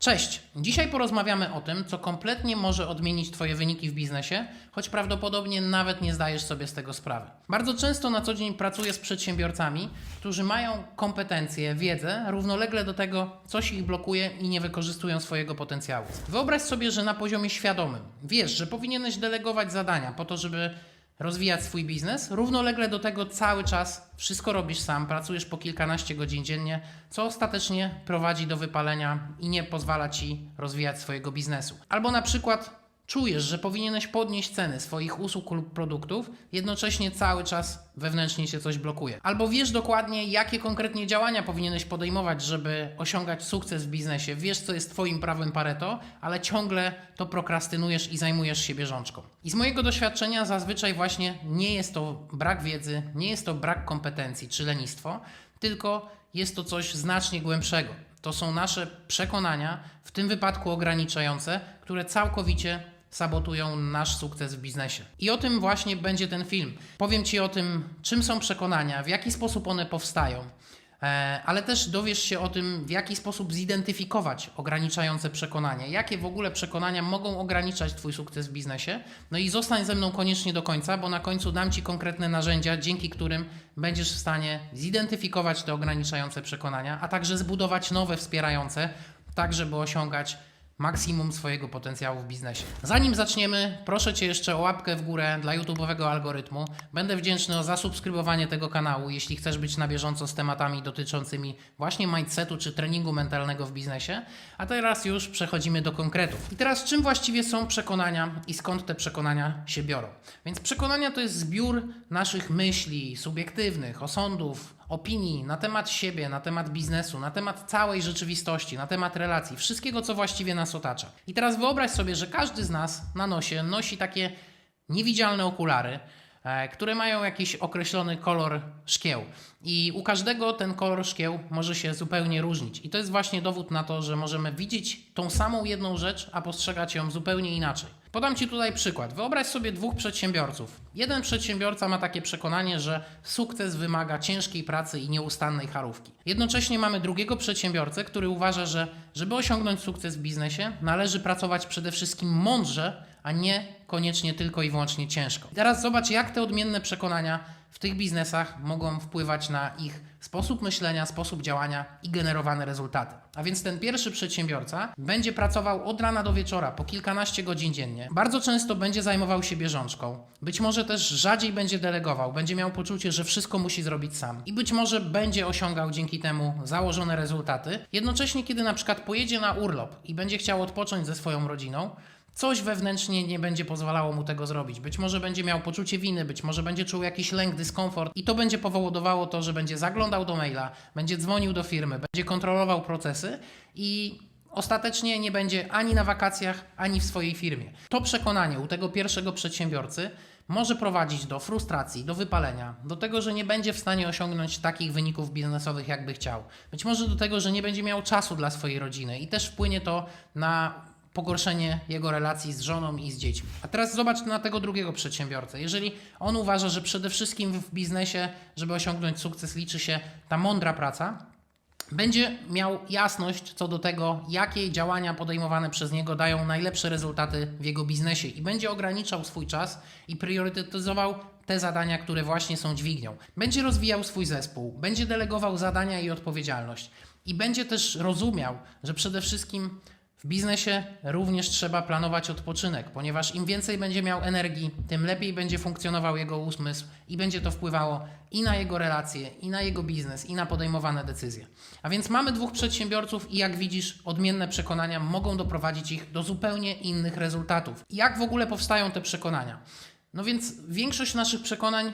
Cześć! Dzisiaj porozmawiamy o tym, co kompletnie może odmienić Twoje wyniki w biznesie, choć prawdopodobnie nawet nie zdajesz sobie z tego sprawy. Bardzo często na co dzień pracuję z przedsiębiorcami, którzy mają kompetencje, wiedzę, równolegle do tego coś ich blokuje i nie wykorzystują swojego potencjału. Wyobraź sobie, że na poziomie świadomym wiesz, że powinieneś delegować zadania po to, żeby rozwijać swój biznes. Równolegle do tego cały czas wszystko robisz sam, pracujesz po kilkanaście godzin dziennie, co ostatecznie prowadzi do wypalenia i nie pozwala ci rozwijać swojego biznesu. Albo na przykład czujesz, że powinieneś podnieść ceny swoich usług lub produktów, jednocześnie cały czas wewnętrznie się coś blokuje. Albo wiesz dokładnie, jakie konkretnie działania powinieneś podejmować, żeby osiągać sukces w biznesie. Wiesz, co jest Twoim prawem Pareto, ale ciągle to prokrastynujesz i zajmujesz się bieżączką. I z mojego doświadczenia zazwyczaj właśnie nie jest to brak wiedzy, nie jest to brak kompetencji czy lenistwo, tylko jest to coś znacznie głębszego. To są nasze przekonania, w tym wypadku ograniczające, które całkowicie sabotują nasz sukces w biznesie. I o tym właśnie będzie ten film. Powiem Ci o tym, czym są przekonania, w jaki sposób one powstają, e, ale też dowiesz się o tym, w jaki sposób zidentyfikować ograniczające przekonania, jakie w ogóle przekonania mogą ograniczać Twój sukces w biznesie. No i zostań ze mną koniecznie do końca, bo na końcu dam Ci konkretne narzędzia, dzięki którym będziesz w stanie zidentyfikować te ograniczające przekonania, a także zbudować nowe wspierające, tak żeby osiągać maksimum swojego potencjału w biznesie. Zanim zaczniemy, proszę Cię jeszcze o łapkę w górę dla YouTube'owego algorytmu. Będę wdzięczny o zasubskrybowanie tego kanału, jeśli chcesz być na bieżąco z tematami dotyczącymi właśnie mindsetu czy treningu mentalnego w biznesie. A teraz już przechodzimy do konkretów. I teraz czym właściwie są przekonania i skąd te przekonania się biorą? Więc przekonania to jest zbiór naszych myśli subiektywnych, osądów, opinii na temat siebie, na temat biznesu, na temat całej rzeczywistości, na temat relacji, wszystkiego, co właściwie nas otacza. I teraz wyobraź sobie, że każdy z nas na nosie nosi takie niewidzialne okulary, które mają jakiś określony kolor szkieł. I u każdego ten kolor szkieł może się zupełnie różnić. I to jest właśnie dowód na to, że możemy widzieć tą samą jedną rzecz, a postrzegać ją zupełnie inaczej. Podam Ci tutaj przykład. Wyobraź sobie dwóch przedsiębiorców. Jeden przedsiębiorca ma takie przekonanie, że sukces wymaga ciężkiej pracy i nieustannej charówki. Jednocześnie mamy drugiego przedsiębiorcę, który uważa, że żeby osiągnąć sukces w biznesie, należy pracować przede wszystkim mądrze, a nie koniecznie tylko i wyłącznie ciężko. I teraz zobacz, jak te odmienne przekonania w tych biznesach mogą wpływać na ich sposób myślenia, sposób działania i generowane rezultaty. A więc ten pierwszy przedsiębiorca będzie pracował od rana do wieczora po kilkanaście godzin dziennie. Bardzo często będzie zajmował się bieżączką. Być może też rzadziej będzie delegował, będzie miał poczucie, że wszystko musi zrobić sam. I być może będzie osiągał dzięki temu założone rezultaty. Jednocześnie, kiedy na przykład pojedzie na urlop i będzie chciał odpocząć ze swoją rodziną, coś wewnętrznie nie będzie pozwalało mu tego zrobić. Być może będzie miał poczucie winy, być może będzie czuł jakiś lęk, dyskomfort i to będzie powodowało to, że będzie zaglądał do maila, będzie dzwonił do firmy, będzie kontrolował procesy i ostatecznie nie będzie ani na wakacjach, ani w swojej firmie. To przekonanie u tego pierwszego przedsiębiorcy może prowadzić do frustracji, do wypalenia, do tego, że nie będzie w stanie osiągnąć takich wyników biznesowych, jakby chciał. Być może do tego, że nie będzie miał czasu dla swojej rodziny i też wpłynie to na pogorszenie jego relacji z żoną i z dziećmi. A teraz zobacz na tego drugiego przedsiębiorcę. Jeżeli on uważa, że przede wszystkim w biznesie, żeby osiągnąć sukces, liczy się ta mądra praca, będzie miał jasność co do tego, jakie działania podejmowane przez niego dają najlepsze rezultaty w jego biznesie i będzie ograniczał swój czas i priorytetyzował te zadania, które właśnie są dźwignią. Będzie rozwijał swój zespół, będzie delegował zadania i odpowiedzialność i będzie też rozumiał, że przede wszystkim w biznesie również trzeba planować odpoczynek, ponieważ im więcej będzie miał energii, tym lepiej będzie funkcjonował jego umysł i będzie to wpływało i na jego relacje, i na jego biznes, i na podejmowane decyzje. A więc mamy dwóch przedsiębiorców i jak widzisz, odmienne przekonania mogą doprowadzić ich do zupełnie innych rezultatów. Jak w ogóle powstają te przekonania? No więc większość naszych przekonań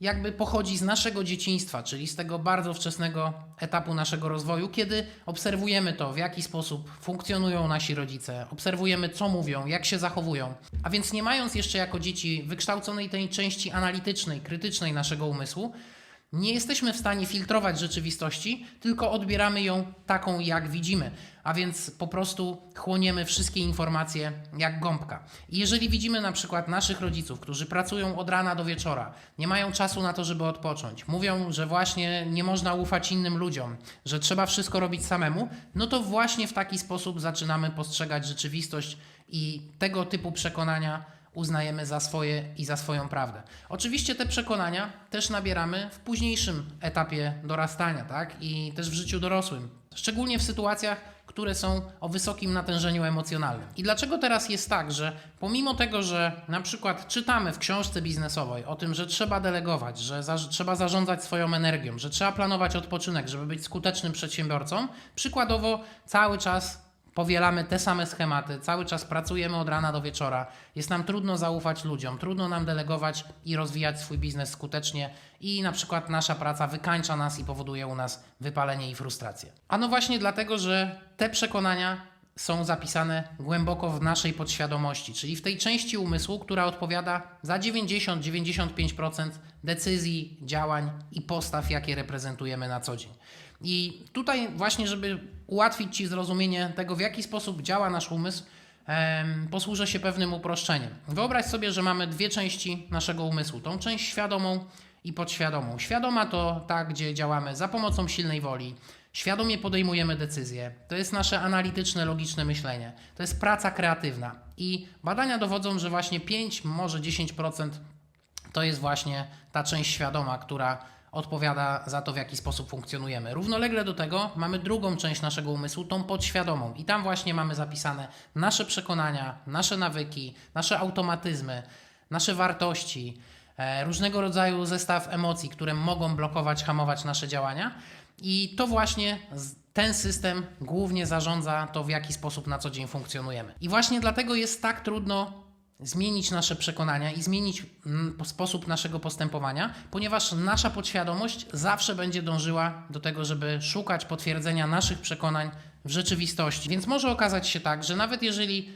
jakby pochodzi z naszego dzieciństwa, czyli z tego bardzo wczesnego etapu naszego rozwoju, kiedy obserwujemy to, w jaki sposób funkcjonują nasi rodzice, obserwujemy, co mówią, jak się zachowują. A więc nie mając jeszcze jako dzieci wykształconej tej części analitycznej, krytycznej naszego umysłu, nie jesteśmy w stanie filtrować rzeczywistości, tylko odbieramy ją taką, jak widzimy. A więc po prostu chłoniemy wszystkie informacje jak gąbka. I jeżeli widzimy na przykład naszych rodziców, którzy pracują od rana do wieczora, nie mają czasu na to, żeby odpocząć, mówią, że właśnie nie można ufać innym ludziom, że trzeba wszystko robić samemu, no to właśnie w taki sposób zaczynamy postrzegać rzeczywistość i tego typu przekonania uznajemy za swoje i za swoją prawdę. Oczywiście te przekonania też nabieramy w późniejszym etapie dorastania, tak? I też w życiu dorosłym, szczególnie w sytuacjach, które są o wysokim natężeniu emocjonalnym. I dlaczego teraz jest tak, że pomimo tego, że na przykład czytamy w książce biznesowej o tym, że trzeba delegować, że za, trzeba zarządzać swoją energią, że trzeba planować odpoczynek, żeby być skutecznym przedsiębiorcą, przykładowo cały czas powielamy te same schematy, cały czas pracujemy od rana do wieczora, jest nam trudno zaufać ludziom, trudno nam delegować i rozwijać swój biznes skutecznie i na przykład nasza praca wykańcza nas i powoduje u nas wypalenie i frustrację. A no właśnie dlatego, że te przekonania są zapisane głęboko w naszej podświadomości, czyli w tej części umysłu, która odpowiada za 90-95% decyzji, działań i postaw, jakie reprezentujemy na co dzień. I tutaj właśnie, żeby ułatwić Ci zrozumienie tego, w jaki sposób działa nasz umysł, posłużę się pewnym uproszczeniem. Wyobraź sobie, że mamy dwie części naszego umysłu. Tą część świadomą i podświadomą. Świadoma to ta, gdzie działamy za pomocą silnej woli, świadomie podejmujemy decyzje. To jest nasze analityczne, logiczne myślenie. To jest praca kreatywna. I badania dowodzą, że właśnie 5, może 10% to jest właśnie ta część świadoma, która odpowiada za to, w jaki sposób funkcjonujemy. Równolegle do tego mamy drugą część naszego umysłu, tą podświadomą, i tam właśnie mamy zapisane nasze przekonania, nasze nawyki, nasze automatyzmy, nasze wartości, e, różnego rodzaju zestaw emocji, które mogą blokować, hamować nasze działania. I to właśnie ten system głównie zarządza to, w jaki sposób na co dzień funkcjonujemy. I właśnie dlatego jest tak trudno zmienić nasze przekonania i zmienić mm, sposób naszego postępowania, ponieważ nasza podświadomość zawsze będzie dążyła do tego, żeby szukać potwierdzenia naszych przekonań w rzeczywistości. Więc może okazać się tak, że nawet jeżeli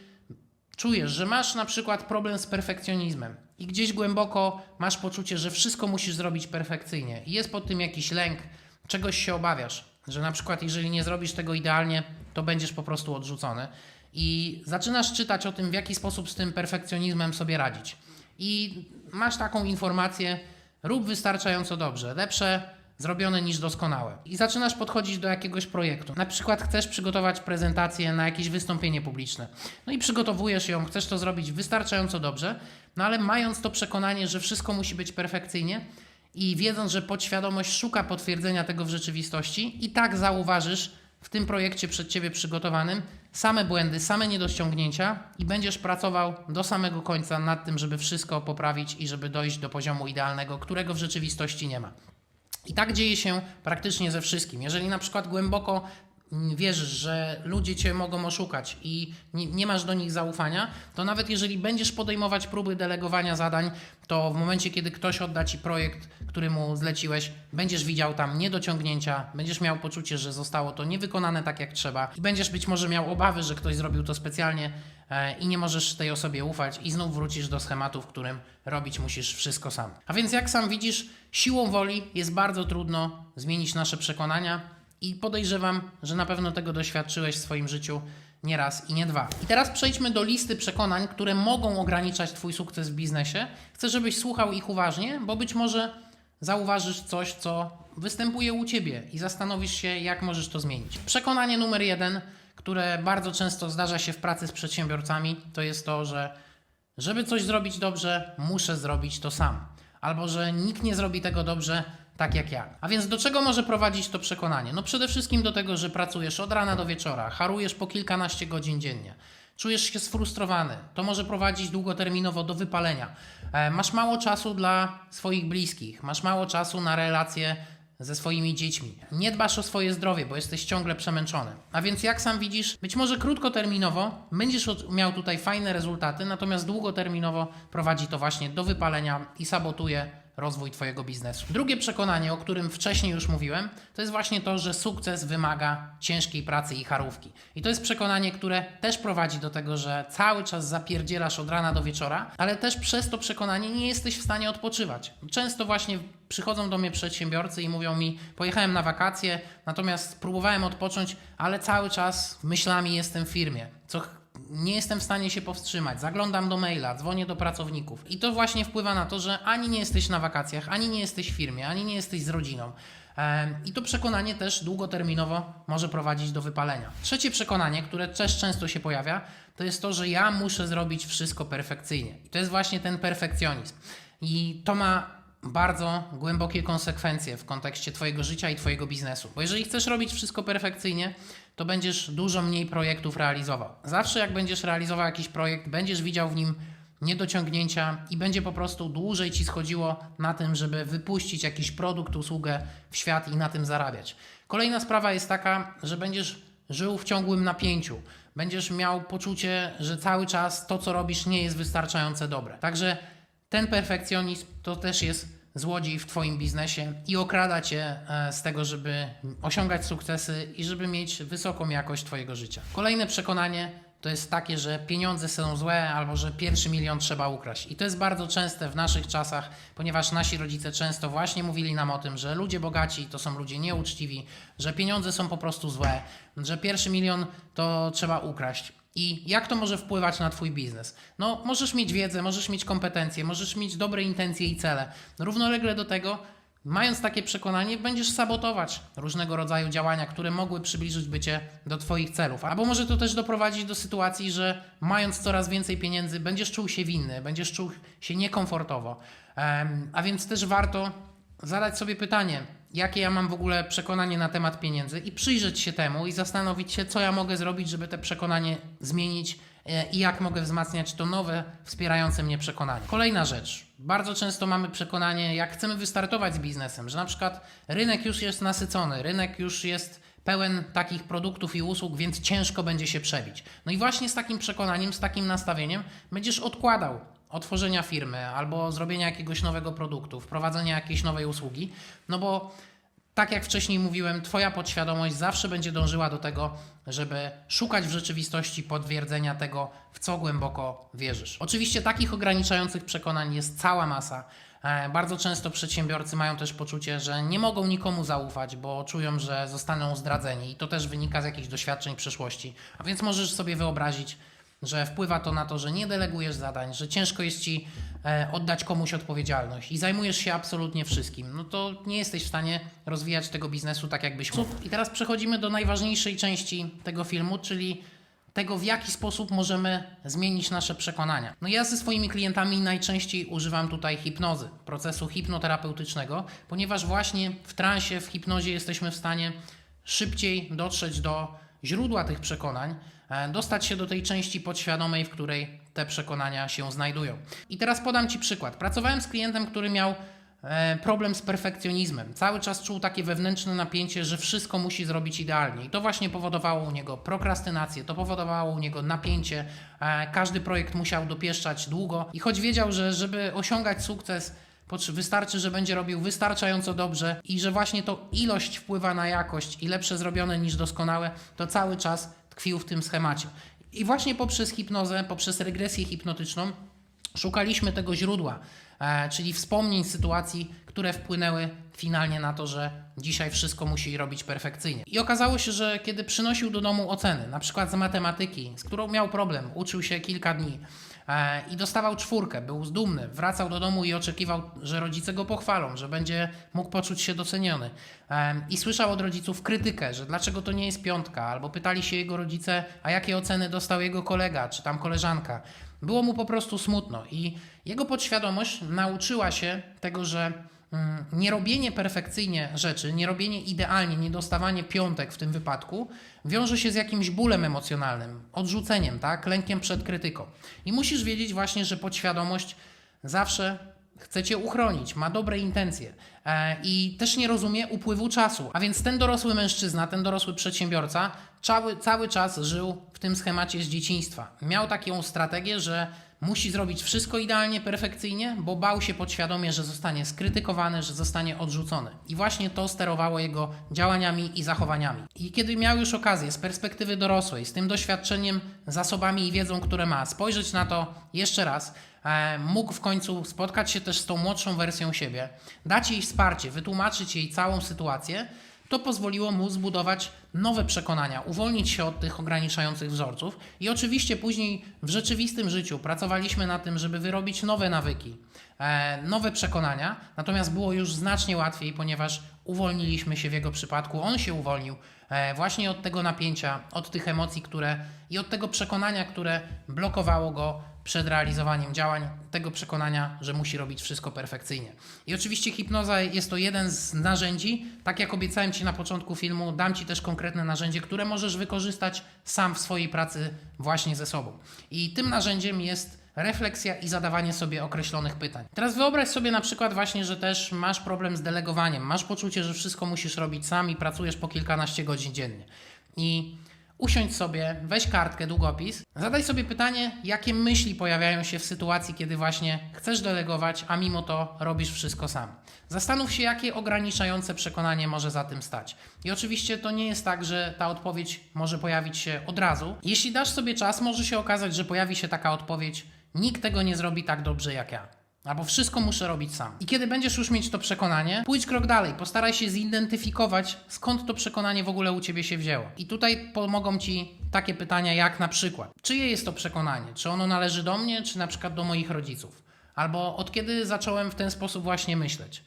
czujesz, że masz na przykład problem z perfekcjonizmem i gdzieś głęboko masz poczucie, że wszystko musisz zrobić perfekcyjnie i jest pod tym jakiś lęk, czegoś się obawiasz, że na przykład jeżeli nie zrobisz tego idealnie, to będziesz po prostu odrzucony i zaczynasz czytać o tym, w jaki sposób z tym perfekcjonizmem sobie radzić. I masz taką informację, rób wystarczająco dobrze, lepsze zrobione niż doskonałe. I zaczynasz podchodzić do jakiegoś projektu. Na przykład chcesz przygotować prezentację na jakieś wystąpienie publiczne. No i przygotowujesz ją, chcesz to zrobić wystarczająco dobrze, no ale mając to przekonanie, że wszystko musi być perfekcyjnie i wiedząc, że podświadomość szuka potwierdzenia tego w rzeczywistości, i tak zauważysz w tym projekcie przed Ciebie przygotowanym same błędy, same niedociągnięcia i będziesz pracował do samego końca nad tym, żeby wszystko poprawić i żeby dojść do poziomu idealnego, którego w rzeczywistości nie ma. I tak dzieje się praktycznie ze wszystkim. Jeżeli na przykład głęboko wierzysz, że ludzie cię mogą oszukać i nie, nie masz do nich zaufania, to nawet jeżeli będziesz podejmować próby delegowania zadań, to w momencie, kiedy ktoś odda ci projekt, który mu zleciłeś, będziesz widział tam niedociągnięcia, będziesz miał poczucie, że zostało to niewykonane tak jak trzeba i będziesz być może miał obawy, że ktoś zrobił to specjalnie e, i nie możesz tej osobie ufać i znów wrócisz do schematu, w którym robić musisz wszystko sam. A więc jak sam widzisz, siłą woli jest bardzo trudno zmienić nasze przekonania i podejrzewam, że na pewno tego doświadczyłeś w swoim życiu nie raz i nie dwa. I teraz przejdźmy do listy przekonań, które mogą ograniczać Twój sukces w biznesie. Chcę, żebyś słuchał ich uważnie, bo być może zauważysz coś, co występuje u Ciebie i zastanowisz się, jak możesz to zmienić. Przekonanie numer jeden, które bardzo często zdarza się w pracy z przedsiębiorcami, to jest to, że żeby coś zrobić dobrze, muszę zrobić to sam. Albo że nikt nie zrobi tego dobrze tak jak ja. A więc do czego może prowadzić to przekonanie? No przede wszystkim do tego, że pracujesz od rana do wieczora, harujesz po kilkanaście godzin dziennie. Czujesz się sfrustrowany. To może prowadzić długoterminowo do wypalenia. E, masz mało czasu dla swoich bliskich, masz mało czasu na relacje ze swoimi dziećmi. Nie dbasz o swoje zdrowie, bo jesteś ciągle przemęczony. A więc jak sam widzisz, być może krótkoterminowo będziesz miał tutaj fajne rezultaty, natomiast długoterminowo prowadzi to właśnie do wypalenia i sabotuje rozwój Twojego biznesu. Drugie przekonanie, o którym wcześniej już mówiłem, to jest właśnie to, że sukces wymaga ciężkiej pracy i charówki. I to jest przekonanie, które też prowadzi do tego, że cały czas zapierdzielasz od rana do wieczora, ale też przez to przekonanie nie jesteś w stanie odpoczywać. Często właśnie przychodzą do mnie przedsiębiorcy i mówią mi: Pojechałem na wakacje, natomiast próbowałem odpocząć, ale cały czas myślami jestem w firmie. Co nie jestem w stanie się powstrzymać. Zaglądam do maila, dzwonię do pracowników. I to właśnie wpływa na to, że ani nie jesteś na wakacjach, ani nie jesteś w firmie, ani nie jesteś z rodziną. I to przekonanie też długoterminowo może prowadzić do wypalenia. Trzecie przekonanie, które też często się pojawia, to jest to, że ja muszę zrobić wszystko perfekcyjnie. I to jest właśnie ten perfekcjonizm. I to ma bardzo głębokie konsekwencje w kontekście Twojego życia i Twojego biznesu. Bo jeżeli chcesz robić wszystko perfekcyjnie, to będziesz dużo mniej projektów realizował. Zawsze jak będziesz realizował jakiś projekt, będziesz widział w nim niedociągnięcia i będzie po prostu dłużej ci schodziło na tym, żeby wypuścić jakiś produkt, usługę w świat i na tym zarabiać. Kolejna sprawa jest taka, że będziesz żył w ciągłym napięciu. Będziesz miał poczucie, że cały czas to, co robisz, nie jest wystarczająco dobre. Także ten perfekcjonizm to też jest złodziej w Twoim biznesie i okrada Cię e, z tego, żeby osiągać sukcesy i żeby mieć wysoką jakość Twojego życia. Kolejne przekonanie to jest takie, że pieniądze są złe albo że pierwszy milion trzeba ukraść. I to jest bardzo częste w naszych czasach, ponieważ nasi rodzice często właśnie mówili nam o tym, że ludzie bogaci to są ludzie nieuczciwi, że pieniądze są po prostu złe, że pierwszy milion to trzeba ukraść. I jak to może wpływać na Twój biznes? No, możesz mieć wiedzę, możesz mieć kompetencje, możesz mieć dobre intencje i cele. Równolegle do tego, mając takie przekonanie, będziesz sabotować różnego rodzaju działania, które mogły przybliżyć bycie do Twoich celów. Albo może to też doprowadzić do sytuacji, że mając coraz więcej pieniędzy, będziesz czuł się winny, będziesz czuł się niekomfortowo. A więc też warto zadać sobie pytanie, jakie ja mam w ogóle przekonanie na temat pieniędzy i przyjrzeć się temu i zastanowić się, co ja mogę zrobić, żeby te przekonanie zmienić e, i jak mogę wzmacniać to nowe, wspierające mnie przekonanie. Kolejna rzecz. Bardzo często mamy przekonanie, jak chcemy wystartować z biznesem, że na przykład rynek już jest nasycony, rynek już jest pełen takich produktów i usług, więc ciężko będzie się przebić. No i właśnie z takim przekonaniem, z takim nastawieniem będziesz odkładał otworzenia firmy albo zrobienia jakiegoś nowego produktu, wprowadzenia jakiejś nowej usługi, no bo tak jak wcześniej mówiłem, Twoja podświadomość zawsze będzie dążyła do tego, żeby szukać w rzeczywistości potwierdzenia tego, w co głęboko wierzysz. Oczywiście takich ograniczających przekonań jest cała masa. E, Bardzo często przedsiębiorcy mają też poczucie, że nie mogą nikomu zaufać, bo czują, że zostaną zdradzeni i to też wynika z jakichś doświadczeń przeszłości. A więc możesz sobie wyobrazić, że wpływa to na to, że nie delegujesz zadań, że ciężko jest ci e, oddać komuś odpowiedzialność i zajmujesz się absolutnie wszystkim, no to nie jesteś w stanie rozwijać tego biznesu tak, jakbyś mógł. I teraz przechodzimy do najważniejszej części tego filmu, czyli tego, w jaki sposób możemy zmienić nasze przekonania. No ja ze swoimi klientami najczęściej używam tutaj hipnozy, procesu hipnoterapeutycznego, ponieważ właśnie w transie, w hipnozie jesteśmy w stanie szybciej dotrzeć do źródła tych przekonań, dostać się do tej części podświadomej, w której te przekonania się znajdują. I teraz podam Ci przykład. Pracowałem z klientem, który miał e, problem z perfekcjonizmem. Cały czas czuł takie wewnętrzne napięcie, że wszystko musi zrobić idealnie. I to właśnie powodowało u niego prokrastynację, to powodowało u niego napięcie. E, Każdy projekt musiał dopieszczać długo. I choć wiedział, że żeby osiągać sukces, Wystarczy, że będzie robił wystarczająco dobrze i że właśnie to ilość wpływa na jakość i lepsze zrobione niż doskonałe, to cały czas tkwił w tym schemacie. I właśnie poprzez hipnozę, poprzez regresję hipnotyczną szukaliśmy tego źródła, e, czyli wspomnień sytuacji, które wpłynęły finalnie na to, że dzisiaj wszystko musi robić perfekcyjnie. I okazało się, że kiedy przynosił do domu oceny, na przykład z matematyki, z którą miał problem, uczył się kilka dni, i dostawał czwórkę, był dumny, wracał do domu i oczekiwał, że rodzice go pochwalą, że będzie mógł poczuć się doceniony. Em, I słyszał od rodziców krytykę, że dlaczego to nie jest piątka, albo pytali się jego rodzice, a jakie oceny dostał jego kolega czy tam koleżanka. Było mu po prostu smutno i jego podświadomość nauczyła się tego, że mm, nierobienie perfekcyjnie rzeczy, nierobienie idealnie, niedostawanie piątek w tym wypadku wiąże się z jakimś bólem emocjonalnym, odrzuceniem, tak, lękiem przed krytyką. I musisz wiedzieć właśnie, że podświadomość zawsze chce cię uchronić, ma dobre intencje e, i też nie rozumie upływu czasu. A więc ten dorosły mężczyzna, ten dorosły przedsiębiorca cały, cały czas żył w tym schemacie z dzieciństwa. Miał taką strategię, że musi zrobić wszystko idealnie, perfekcyjnie, bo bał się podświadomie, że zostanie skrytykowany, że zostanie odrzucony. I właśnie to sterowało jego działaniami i zachowaniami. I kiedy miał już okazję z perspektywy dorosłej, z tym doświadczeniem, zasobami i wiedzą, które ma, spojrzeć na to jeszcze raz, e, mógł w końcu spotkać się też z tą młodszą wersją siebie, dać jej wsparcie, wytłumaczyć jej całą sytuację, to pozwoliło mu zbudować nowe przekonania, uwolnić się od tych ograniczających wzorców. I oczywiście później w rzeczywistym życiu pracowaliśmy na tym, żeby wyrobić nowe nawyki, e, nowe przekonania, natomiast było już znacznie łatwiej, ponieważ uwolniliśmy się w jego przypadku, on się uwolnił e, właśnie od tego napięcia, od tych emocji, które i od tego przekonania, które blokowało go przed realizowaniem działań, tego przekonania, że musi robić wszystko perfekcyjnie. I oczywiście hipnoza jest to jeden z narzędzi. Tak jak obiecałem Ci na początku filmu, dam Ci też konkretne narzędzie, które możesz wykorzystać sam w swojej pracy właśnie ze sobą. I tym narzędziem jest refleksja i zadawanie sobie określonych pytań. Teraz wyobraź sobie na przykład właśnie, że też masz problem z delegowaniem, masz poczucie, że wszystko musisz robić sam i pracujesz po kilkanaście godzin dziennie. I usiądź sobie, weź kartkę, długopis, zadaj sobie pytanie, jakie myśli pojawiają się w sytuacji, kiedy właśnie chcesz delegować, a mimo to robisz wszystko sam. Zastanów się, jakie ograniczające przekonanie może za tym stać. I oczywiście to nie jest tak, że ta odpowiedź może pojawić się od razu. Jeśli dasz sobie czas, może się okazać, że pojawi się taka odpowiedź: nikt tego nie zrobi tak dobrze jak ja. Albo wszystko muszę robić sam. I kiedy będziesz już mieć to przekonanie, pójdź krok dalej, postaraj się zidentyfikować, skąd to przekonanie w ogóle u ciebie się wzięło. I tutaj pomogą ci takie pytania, jak na przykład: czyje jest to przekonanie? Czy ono należy do mnie, czy na przykład do moich rodziców? Albo od kiedy zacząłem w ten sposób właśnie myśleć?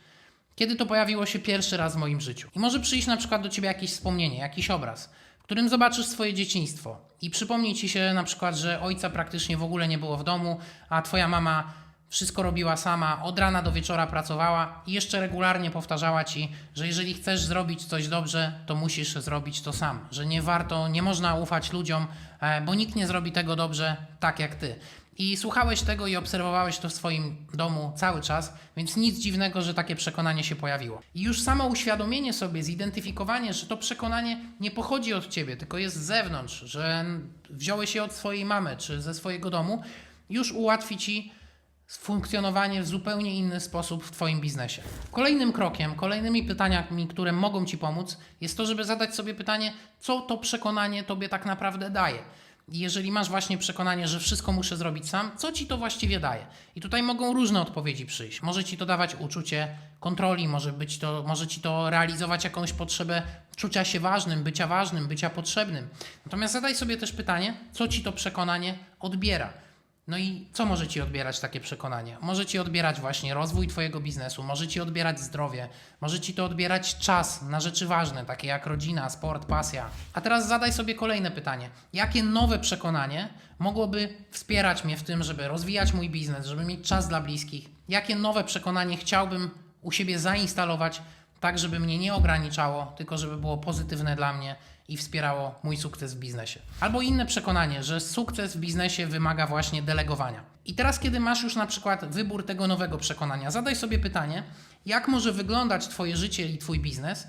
Kiedy to pojawiło się pierwszy raz w moim życiu? I może przyjść na przykład do ciebie jakieś wspomnienie, jakiś obraz, w którym zobaczysz swoje dzieciństwo i przypomni ci się na przykład, że ojca praktycznie w ogóle nie było w domu, a twoja mama wszystko robiła sama, od rana do wieczora pracowała i jeszcze regularnie powtarzała ci, że jeżeli chcesz zrobić coś dobrze, to musisz zrobić to sam, że nie warto, nie można ufać ludziom, e, bo nikt nie zrobi tego dobrze tak jak ty. I słuchałeś tego i obserwowałeś to w swoim domu cały czas, więc nic dziwnego, że takie przekonanie się pojawiło. I już samo uświadomienie sobie, zidentyfikowanie, że to przekonanie nie pochodzi od ciebie, tylko jest z zewnątrz, że wziąłeś je od swojej mamy czy ze swojego domu, już ułatwi ci funkcjonowanie w zupełnie inny sposób w Twoim biznesie. Kolejnym krokiem, kolejnymi pytaniami, które mogą Ci pomóc, jest to, żeby zadać sobie pytanie, co to przekonanie Tobie tak naprawdę daje. Jeżeli masz właśnie przekonanie, że wszystko muszę zrobić sam, co ci to właściwie daje? I tutaj mogą różne odpowiedzi przyjść. Może ci to dawać uczucie kontroli, może, być to, może ci to realizować jakąś potrzebę czucia się ważnym, bycia ważnym, bycia potrzebnym. Natomiast zadaj sobie też pytanie, co ci to przekonanie odbiera. No i co może ci odbierać takie przekonanie? Może ci odbierać właśnie rozwój twojego biznesu, może ci odbierać zdrowie, może ci to odbierać czas na rzeczy ważne, takie jak rodzina, sport, pasja. A teraz zadaj sobie kolejne pytanie. Jakie nowe przekonanie mogłoby wspierać mnie w tym, żeby rozwijać mój biznes, żeby mieć czas dla bliskich? Jakie nowe przekonanie chciałbym u siebie zainstalować, tak żeby mnie nie ograniczało, tylko żeby było pozytywne dla mnie i wspierało mój sukces w biznesie. Albo inne przekonanie, że sukces w biznesie wymaga właśnie delegowania. I teraz, kiedy masz już na przykład wybór tego nowego przekonania, zadaj sobie pytanie, jak może wyglądać Twoje życie i Twój biznes,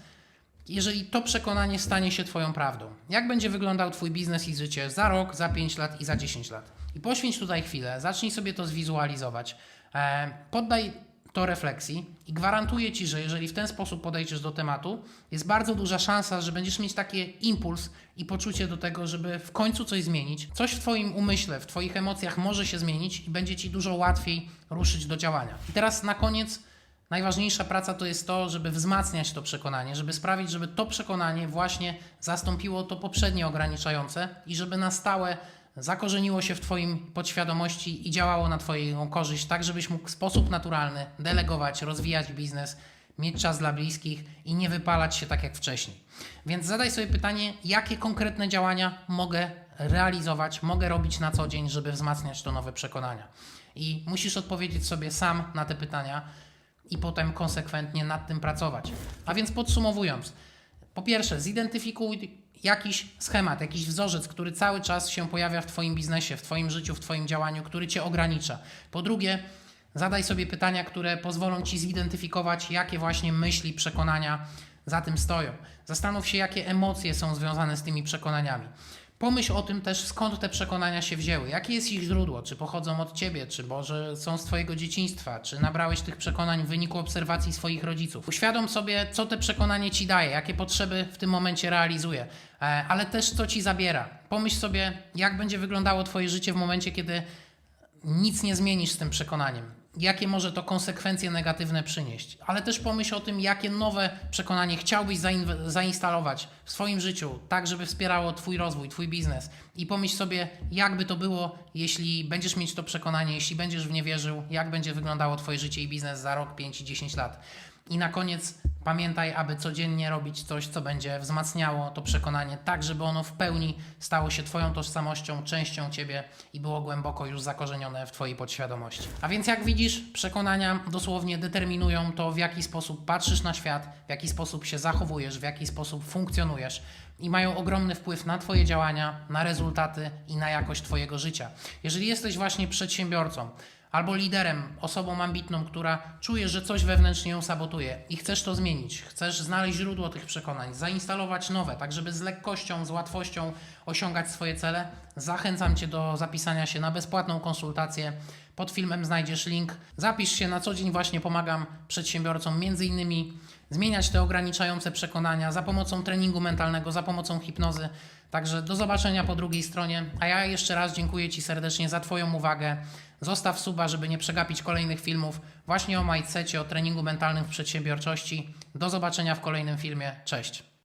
jeżeli to przekonanie stanie się Twoją prawdą. Jak będzie wyglądał Twój biznes i życie za rok, za 5 lat i za 10 lat. I poświęć tutaj chwilę, zacznij sobie to zwizualizować. E, poddaj to refleksji i gwarantuję Ci, że jeżeli w ten sposób podejdziesz do tematu, jest bardzo duża szansa, że będziesz mieć taki impuls i poczucie do tego, żeby w końcu coś zmienić. Coś w Twoim umyśle, w Twoich emocjach może się zmienić i będzie Ci dużo łatwiej ruszyć do działania. I teraz na koniec najważniejsza praca to jest to, żeby wzmacniać to przekonanie, żeby sprawić, żeby to przekonanie właśnie zastąpiło to poprzednie ograniczające i żeby na stałe zakorzeniło się w Twoim podświadomości i działało na Twoją korzyść, tak żebyś mógł w sposób naturalny delegować, rozwijać biznes, mieć czas dla bliskich i nie wypalać się tak jak wcześniej. Więc zadaj sobie pytanie, jakie konkretne działania mogę realizować, mogę robić na co dzień, żeby wzmacniać to nowe przekonania. I musisz odpowiedzieć sobie sam na te pytania i potem konsekwentnie nad tym pracować. A więc podsumowując, po pierwsze, zidentyfikuj jakiś schemat, jakiś wzorzec, który cały czas się pojawia w Twoim biznesie, w Twoim życiu, w Twoim działaniu, który Cię ogranicza. Po drugie, zadaj sobie pytania, które pozwolą Ci zidentyfikować, jakie właśnie myśli, przekonania za tym stoją. Zastanów się, jakie emocje są związane z tymi przekonaniami. Pomyśl o tym też, skąd te przekonania się wzięły, jakie jest ich źródło, czy pochodzą od ciebie, czy może są z twojego dzieciństwa, czy nabrałeś tych przekonań w wyniku obserwacji swoich rodziców. Uświadom sobie, co te przekonanie ci daje, jakie potrzeby w tym momencie realizuje, e, ale też co ci zabiera. Pomyśl sobie, jak będzie wyglądało twoje życie w momencie, kiedy nic nie zmienisz z tym przekonaniem. Jakie może to konsekwencje negatywne przynieść, ale też pomyśl o tym, jakie nowe przekonanie chciałbyś zain- zainstalować w swoim życiu, tak żeby wspierało Twój rozwój, Twój biznes. I pomyśl sobie, jakby to było, jeśli będziesz mieć to przekonanie, jeśli będziesz w nie wierzył, jak będzie wyglądało Twoje życie i biznes za rok, 5 i 10 lat. I na koniec pamiętaj, aby codziennie robić coś, co będzie wzmacniało to przekonanie, tak żeby ono w pełni stało się Twoją tożsamością, częścią Ciebie i było głęboko już zakorzenione w Twojej podświadomości. A więc jak widzisz, przekonania dosłownie determinują to, w jaki sposób patrzysz na świat, w jaki sposób się zachowujesz, w jaki sposób funkcjonujesz i mają ogromny wpływ na Twoje działania, na rezultaty i na jakość Twojego życia. Jeżeli jesteś właśnie przedsiębiorcą, albo liderem, osobą ambitną, która czuje, że coś wewnętrznie ją sabotuje i chcesz to zmienić, chcesz znaleźć źródło tych przekonań, zainstalować nowe, tak żeby z lekkością, z łatwością osiągać swoje cele, zachęcam Cię do zapisania się na bezpłatną konsultację. Pod filmem znajdziesz link. Zapisz się na co dzień, właśnie pomagam przedsiębiorcom, między innymi zmieniać te ograniczające przekonania za pomocą treningu mentalnego, za pomocą hipnozy. Także do zobaczenia po drugiej stronie. A ja jeszcze raz dziękuję Ci serdecznie za Twoją uwagę. Zostaw suba, żeby nie przegapić kolejnych filmów właśnie o mindsetie, o treningu mentalnym w przedsiębiorczości. Do zobaczenia w kolejnym filmie. Cześć.